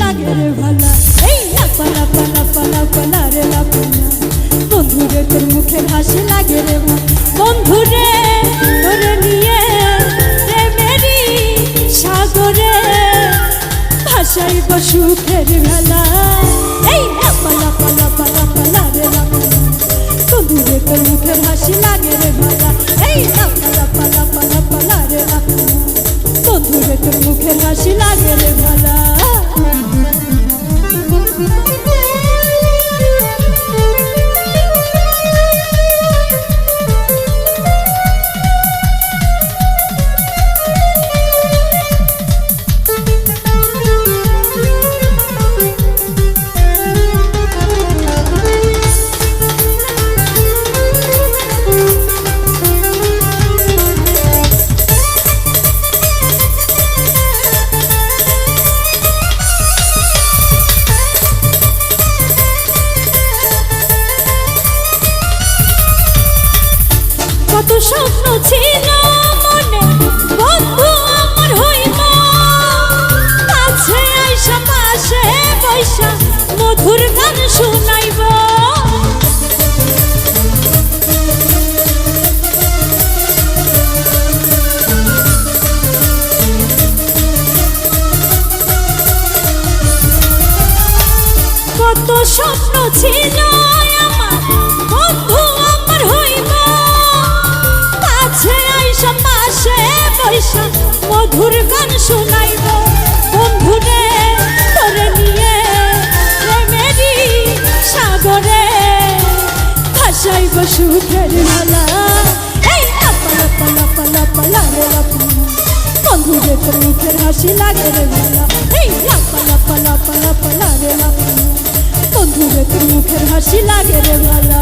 লাগে রে ভালা এই লাপালা পালা পালা পালা রে লাপালা বন্ধু রে তোর মুখের হাসি লাগে বন্ধু রে তোর নিয়ে প্রেমেরি সাগরে ভাষাই সুখের এই লাপালা পালা পালা পালা রে লাপালা বন্ধু রে তোর মুখের রে ভালা এই লাপালা পালা পালা পালা রে লাপালা বন্ধু রে তোর মুখের হাসি লাগে রে ভালা Ooh. ভাসাইব সুখের মালা। এই লাপা লাপা লাপা লাপা লারে লাপা বন্ধুরে তোর মুখের হাসি লাগে রে মালা। এই লাপা লাপা লাপা লাপা লারে লাপা বন্ধুরে তোর মুখের হাসি লাগে রে মালা।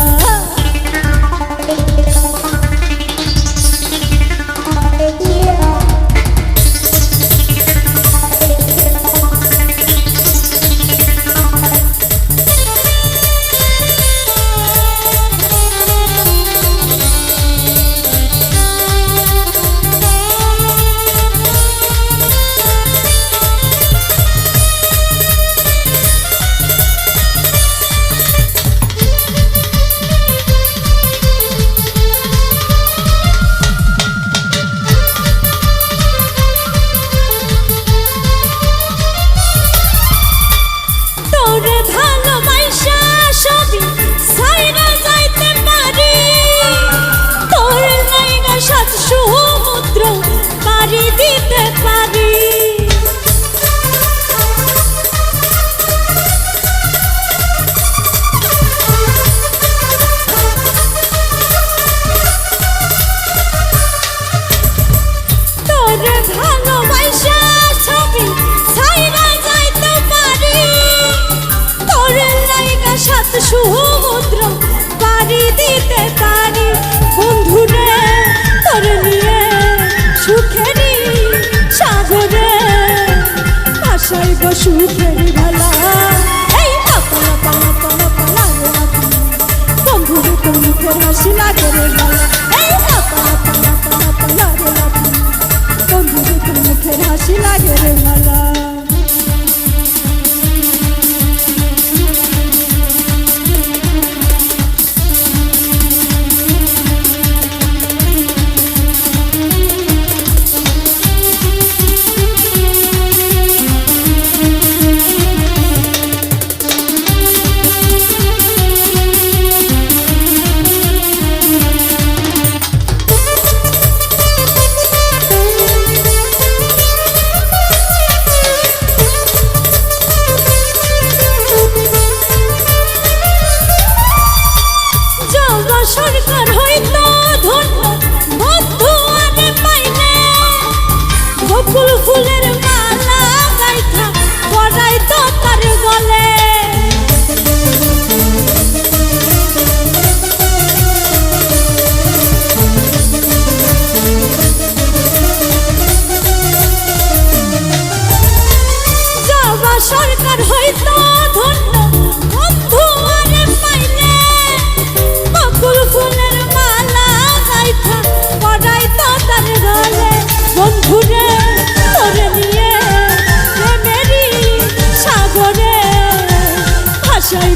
সমুদ্র পাড়ি দিতে পারি বন্ধুরে তোর নিয়ে সুখেরি সাগরে। ভাসাইব সুখেরি ভালা Mutluluk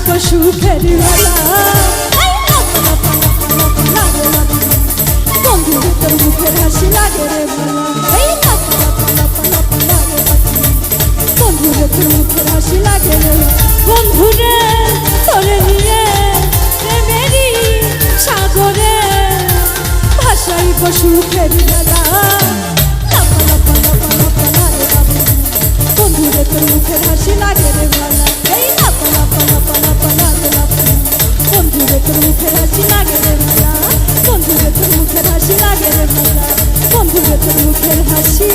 ভাসাইব সুখের বেলা। বন্ধুরে তোর মুখের হাসি লাগে রে। বন্ধুরে তোর মুখের হাসি লাগে রে বন্ধুরে তোরে নিয়ে প্রেমেরই সাগরে ভাসাইব সুখের বেলা লাপা লাপা লাপা লাপা লাগে রে তোর মুখের হাসি লাগে হাসি